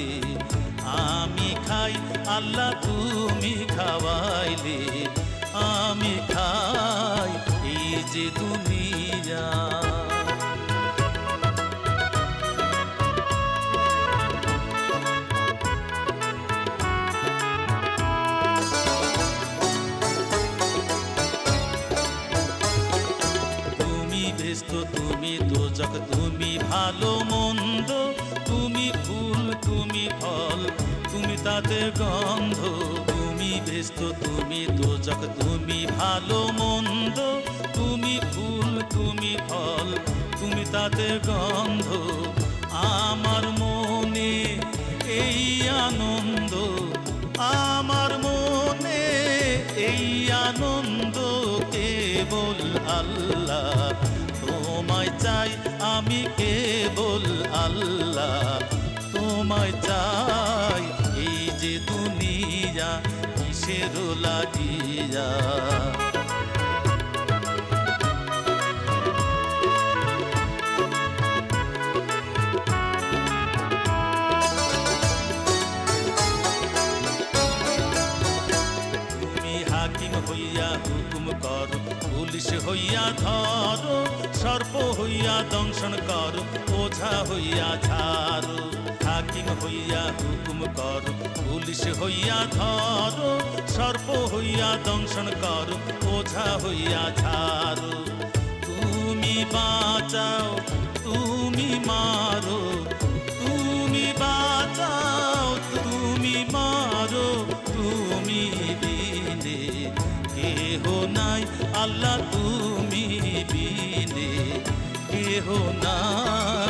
খাওয়াইলে আমি খাই, আল্লাহ তুমি খাওয়াইলে। আমি খাই এই যে দুনিয়া। তুমি ব্যস্ত, তুমি দোজক, তুমি ভালো মন্দ তাতে গন্ধ, তুমি ব্যস্ত, তুমি দোজক, তুমি ভালো, মন্দ, তুমি ফুল, তুমি ফল, তুমি তাতে গন্ধ, আমার মনে এই আনন্দ, আমার মনে এই আনন্দ, কেবল আল্লাহ। তোমায় চাই আমি কেবল আল্লাহ। কিসের লাগিয়া তুমি হাকিম হইয়া হুকুম করো পুলিশ হইয়া ধরো সর্প হইয়া দংশন করো ওঝা হইয়া ঝাড়ো হাকিম হইয়া হুকুম করো, পুলিশ হইয়া ধরো, সর্প হইয়া দংশন করো, ওঝা হইয়া ঝাড়ো। তুমি বাঁচাও, তুমি মারো, তুমি বাঁচাও, তুমি মারো, তুমি বিনে। কেহ নাই, আল্লাহ তুমি বিনে। কেহ নাই